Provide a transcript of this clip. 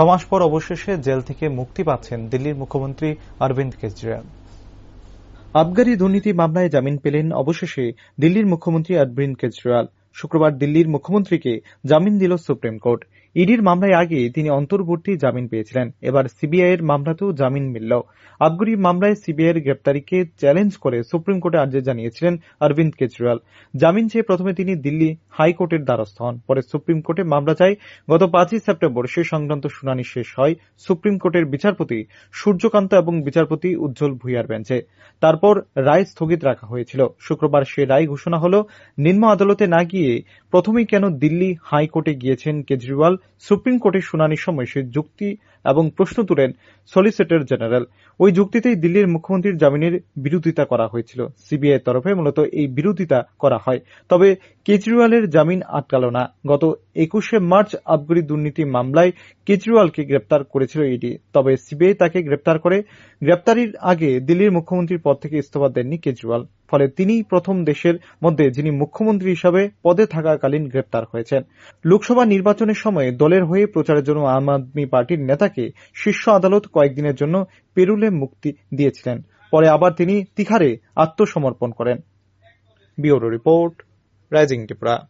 ছমাস পর অবশেষে জেল থেকে মুক্তি পাচ্ছেন দিল্লির মুখ্যমন্ত্রী অরবিন্দ কেজরিওয়াল। আবগারি দুর্নীতি মামলায় জামিন পেলেন অবশেষে দিল্লির মুখ্যমন্ত্রী অরবিন্দ কেজরিওয়াল। শুক্রবার দিল্লির মুখ্যমন্ত্রীকে জামিন দিল সুপ্রিম কোর্ট। ইডির মামলায় আগে তিনি অন্তর্বর্তী জামিন পেয়েছিলেন। এবার সিবিআই এর মামলাতেও জামিন মিলল। আবগারি মামলায় সিবিআই এর গ্রেপ্তারিকে চ্যালেঞ্জ করে সুপ্রিম কোর্টে আর্জি জানিয়েছিলেন অরবিন্দ কেজরিওয়াল। জামিন চেয়ে প্রথমে তিনি দিল্লি হাইকোর্টের দ্বারস্থ হন। পরে সুপ্রিম কোর্টে মামলা চায় গত পাঁচই সেপ্টেম্বর সে সংক্রান্ত শুনানি শেষ হয় সুপ্রিম কোর্টের বিচারপতি সূর্যকান্ত এবং বিচারপতি উজ্জ্বল ভূঁইয়ার বেঞ্চে। তারপর রায় স্থগিত রাখা হয়েছিল। শুক্রবার সে রায় ঘোষণা হল, নিম্ন আদালতে না গিয়ে প্রথমেই কেন দিল্লি হাইকোর্টে গিয়েছেন কেজরিওয়াল? সুপ্রিম কোর্টের শুনানির সময় সে যুক্তি এবং প্রশ্ন তুলেন সলিসিটর জেনারেল। ওই যুক্তিতেই দিল্লির মুখ্যমন্ত্রীর জামিনের বিরোধিতা করা হয়েছিল। সিবিআই তরফে মূলত এই বিরোধিতা করা হয়। তবে কেজরিওয়ালের জামিন আটকাল না। গত একুশে মার্চ আবগারি দুর্নীতি মামলায় কেজরিওয়ালকে গ্রেপ্তার করেছিল ইডি। তবে সিবিআই তাকে গ্রেপ্তার করে গ্রেপ্তারির আগে দিল্লির মুখ্যমন্ত্রীর পদ থেকে ইস্তফা দেননি কেজরিওয়াল। ফলে তিনিই প্রথম দেশের মধ্যে যিনি মুখ্যমন্ত্রী হিসাবে পদে থাকাকালীন গ্রেপ্তার হয়েছেন। লোকসভা নির্বাচনের সময় দলের হয়ে প্রচারের জন্য আম আদমি পার্টির নেতাকে শীর্ষ আদালত কয়েকদিনের জন্য পেরুলে মুক্তি দিয়েছিলেন। পরে আবার তিনি তিখারে আত্মসমর্পণ করেন। Bureau report, rising Tripura.